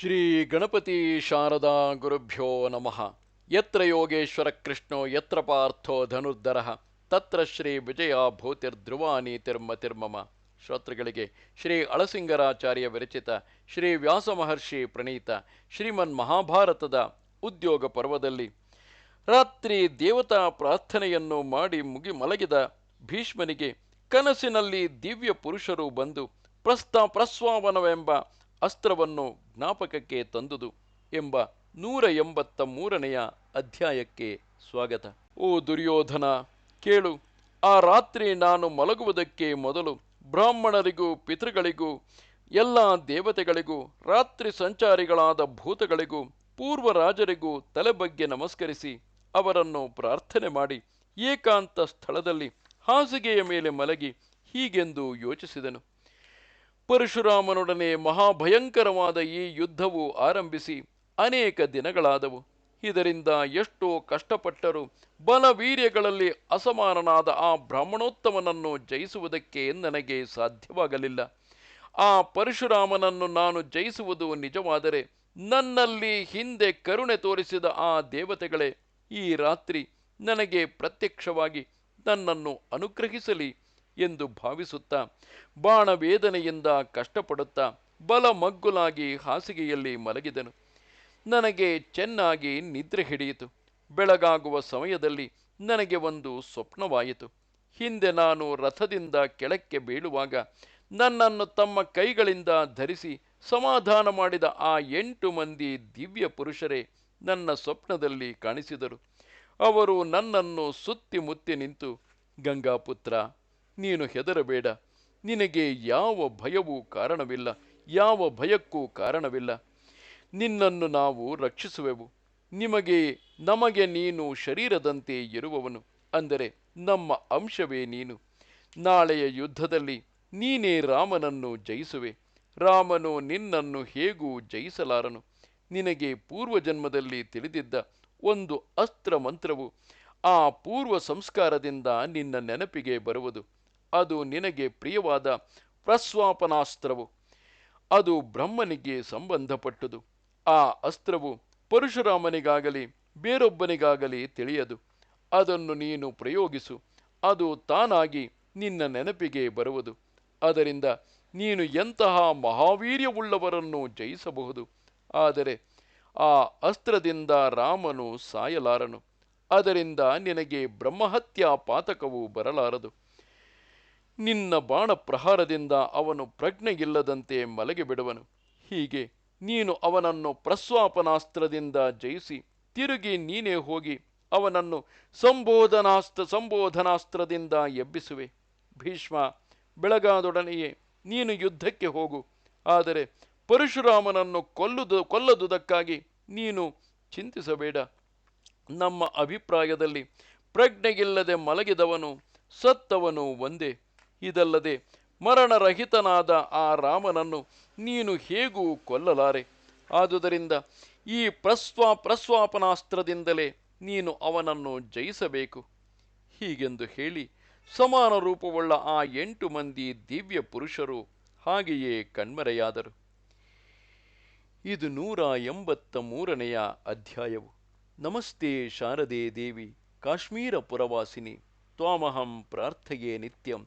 ಶ್ರೀ ಗಣಪತಿ ಶಾರದಾ ಗುರುಭ್ಯೋ ನಮಃ. ಯತ್ರ ಯೋಗೇಶ್ವರ ಕೃಷ್ಣೋ, ಯತ್ರ ಪಾರ್ಥೋ ಧನುರ್ಧರ. ತತ್ರ ಶ್ರೀ ವಿಜಯ ಭೂತಿರ್ಧ್ರುವಾನಿ ತಿರ್ಮ ತಿರ್ಮಮ. ಶ್ರೋತೃಗಳಿಗೆ ಶ್ರೀ ಅಳಸಿಂಗರಾಚಾರ್ಯ ವಿರಚಿತ ಶ್ರೀ ವ್ಯಾಸ ಮಹರ್ಷಿ ಪ್ರಣೀತ ಶ್ರೀಮನ್ ಮಹಾಭಾರತದ ಉದ್ಯೋಗ ಪರ್ವದಲ್ಲಿ ರಾತ್ರಿ ದೇವತಾ ಪ್ರಾರ್ಥನೆಯನ್ನು ಮಾಡಿ ಮುಗಿ ಮಲಗಿದ ಭೀಷ್ಮನಿಗೆ ಕನಸಿನಲ್ಲಿ ದಿವ್ಯ ಪುರುಷರು ಬಂದು ಪ್ರಸ್ತ ಪ್ರಸ್ವಾವನವೆಂಬ ಅಸ್ತ್ರವನ್ನು ಜ್ಞಾಪಕಕ್ಕೆ ತಂದುದು ಎಂಬ ನೂರ ಎಂಬತ್ತ ಮೂರನೆಯ ಅಧ್ಯಾಯಕ್ಕೆ ಸ್ವಾಗತ. ಓ ದುರ್ಯೋಧನ, ಕೇಳು, ಆ ರಾತ್ರಿ ನಾನು ಮಲಗುವುದಕ್ಕೆ ಮೊದಲು ಬ್ರಾಹ್ಮಣರಿಗೂ, ಪಿತೃಗಳಿಗೂ, ಎಲ್ಲ ದೇವತೆಗಳಿಗೂ, ರಾತ್ರಿ ಸಂಚಾರಿಗಳಾದ ಭೂತಗಳಿಗೂ ಪೂರ್ವ ರಾಜರಿಗೂ ತಲೆ ಬಗ್ಗೆ ನಮಸ್ಕರಿಸಿ ಅವರನ್ನು ಪ್ರಾರ್ಥನೆ ಮಾಡಿ ಏಕಾಂತ ಸ್ಥಳದಲ್ಲಿ ಹಾಸಿಗೆಯ ಮೇಲೆ ಮಲಗಿ ಹೀಗೆಂದು ಯೋಚಿಸಿದನು. ಪರಶುರಾಮನೊಡನೆ ಮಹಾಭಯಂಕರವಾದ ಈ ಯುದ್ಧವು ಆರಂಭಿಸಿ ಅನೇಕ ದಿನಗಳಾದವು. ಇದರಿಂದ ಎಷ್ಟೋ ಕಷ್ಟಪಟ್ಟರೂ ಬಲವೀರ್ಯಗಳಲ್ಲಿ ಅಸಮಾನನಾದ ಆ ಬ್ರಾಹ್ಮಣೋತ್ತಮನನ್ನು ಜಯಿಸುವುದಕ್ಕೆ ನನಗೆ ಸಾಧ್ಯವಾಗಲಿಲ್ಲ. ಆ ಪರಶುರಾಮನನ್ನು ನಾನು ಜಯಿಸುವುದು ನಿಜವಾದರೆ ನನ್ನಲ್ಲಿ ಹಿಂದೆ ಕರುಣೆ ತೋರಿಸಿದ ಆ ದೇವತೆಗಳೇ, ಈ ರಾತ್ರಿ ನನಗೆ ಪ್ರತ್ಯಕ್ಷವಾಗಿ ನನ್ನನ್ನು ಅನುಗ್ರಹಿಸಲಿ. ಎಂದು ಭಾವಿಸುತ್ತಾ, ಬಾಣವೇದನೆಯಿಂದ ಕಷ್ಟಪಡುತ್ತಾ ಬಲಮಗ್ಗುಲಾಗಿ ಹಾಸಿಗೆಯಲ್ಲಿ ಮಲಗಿದನು. ನನಗೆ ಚೆನ್ನಾಗಿ ನಿದ್ರೆ ಹಿಡಿಯಿತು. ಬೆಳಗಾಗುವ ಸಮಯದಲ್ಲಿ ನನಗೆ ಒಂದು ಸ್ವಪ್ನವಾಯಿತು. ಹಿಂದೆ ನಾನು ರಥದಿಂದ ಕೆಳಕ್ಕೆ ಬೀಳುವಾಗ ನನ್ನನ್ನು ತಮ್ಮ ಕೈಗಳಿಂದ ಧರಿಸಿ ಸಮಾಧಾನ ಮಾಡಿದ ಆ ಎಂಟು ಮಂದಿ ದಿವ್ಯ ಪುರುಷರೇ ನನ್ನ ಸ್ವಪ್ನದಲ್ಲಿ ಕಾಣಿಸಿದರು. ಅವರು ನನ್ನನ್ನು ಸುತ್ತಿ ಮುತ್ತಿ ನಿಂತು, ಗಂಗಾಪುತ್ರ ನೀನು ಹೆದರಬೇಡ. ನಿನಗೆ ಯಾವ ಭಯವೂ ಕಾರಣವಿಲ್ಲ. ಯಾವ ಭಯಕ್ಕೂ ಕಾರಣವಿಲ್ಲ. ನಿನ್ನನ್ನು ನಾವು ರಕ್ಷಿಸುವೆವು. ನಿಮಗೆ, ನಮಗೆ ನೀನು ಶರೀರದಂತೆ ಇರುವವನು. ಅಂದರೆ ನಮ್ಮ ಅಂಶವೇ ನೀನು. ನಾಳೆಯ ಯುದ್ಧದಲ್ಲಿ ನೀನೇ ರಾಮನನ್ನು ಜಯಿಸುವೆ. ರಾಮನು ನಿನ್ನನ್ನು ಹೇಗೂ ಜಯಿಸಲಾರನು? ನಿನಗೆ ಪೂರ್ವಜನ್ಮದಲ್ಲಿ ತಿಳಿದಿದ್ದ ಒಂದು ಅಸ್ತ್ರ ಮಂತ್ರವು ಆ ಪೂರ್ವ ಸಂಸ್ಕಾರದಿಂದ ನಿನ್ನ ನೆನಪಿಗೆ ಬರುವುದು. ಅದು ನಿನಗೆ ಪ್ರಿಯವಾದ ಪ್ರಸ್ವಾಪನಾಸ್ತ್ರವು. ಅದು ಬ್ರಹ್ಮನಿಗೆ ಸಂಬಂಧಪಟ್ಟುದು. ಆ ಅಸ್ತ್ರವು ಪರಶುರಾಮನಿಗಾಗಲಿ, ಬೇರೊಬ್ಬನಿಗಾಗಲಿ ತಿಳಿಯದು. ಅದನ್ನು ನೀನು ಪ್ರಯೋಗಿಸು. ಅದು ತಾನಾಗಿ ನಿನ್ನ ನೆನಪಿಗೆ ಬರುವುದು. ಅದರಿಂದ ನೀನು ಎಂತಹ ಮಹಾವೀರ್ಯವುಳ್ಳವರನ್ನು ಜಯಿಸಬಹುದು. ಆದರೆ ಆ ಅಸ್ತ್ರದಿಂದ ರಾಮನು ಸಾಯಲಾರನು. ಅದರಿಂದ ನಿನಗೆ ಬ್ರಹ್ಮಹತ್ಯಾ ಪಾತಕವು ಬರಲಾರದು. ನಿನ್ನ ಬಾಣ ಪ್ರಹಾರದಿಂದ ಅವನು ಪ್ರಜ್ಞೆಯಿಲ್ಲದಂತೆ ಮಲಗಿ ಬಿಡುವನು. ಹೀಗೆ ನೀನು ಅವನನ್ನು ಪ್ರಸ್ವಾಪನಾಸ್ತ್ರದಿಂದ ಜಯಿಸಿ ತಿರುಗಿ ನೀನೇ ಹೋಗಿ ಅವನನ್ನು ಸಂಬೋಧನಾಸ್ತ್ರ ಸಂಬೋಧನಾಸ್ತ್ರದಿಂದ ಎಬ್ಬಿಸುವೆ. ಭೀಷ್ಮ, ಬೆಳಗಾದೊಡನೆಯೇ ನೀನು ಯುದ್ಧಕ್ಕೆ ಹೋಗು. ಆದರೆ ಪರಶುರಾಮನನ್ನು ಕೊಲ್ಲುದು, ಕೊಲ್ಲದುದಕ್ಕಾಗಿ ನೀನು ಚಿಂತಿಸಬೇಡ. ನಮ್ಮ ಅಭಿಪ್ರಾಯದಲ್ಲಿ ಪ್ರಜ್ಞೆಗಿಲ್ಲದೆ ಮಲಗಿದವನು ಸತ್ತವನು ಒಂದೇ. ಇದಲ್ಲದೆ ಮರಣರಹಿತನಾದ ಆ ರಾಮನನ್ನು ನೀನು ಹೇಗೂ ಕೊಲ್ಲಲಾರೆ? ಆದುದರಿಂದ ಈ ಪ್ರಸ್ವಾ ಪ್ರಸ್ವಾಪನಾಸ್ತ್ರದಿಂದಲೇ ನೀನು ಅವನನ್ನು ಜಯಿಸಬೇಕು. ಹೀಗೆಂದು ಹೇಳಿ ಸಮಾನ ರೂಪವುಳ್ಳ ಆ ಎಂಟು ಮಂದಿ ದಿವ್ಯ ಪುರುಷರು ಹಾಗೆಯೇ ಕಣ್ಮರೆಯಾದರು. ಇದು ನೂರ ಎಂಬತ್ತ ಮೂರನೆಯ ಅಧ್ಯಾಯವು. ನಮಸ್ತೆ ಶಾರದೆ ದೇವಿ, ಕಾಶ್ಮೀರ ಪುರವಾಸಿನಿ, ತ್ವಾಮಹಂ ಪ್ರಾರ್ಥಯೇ ನಿತ್ಯಂ.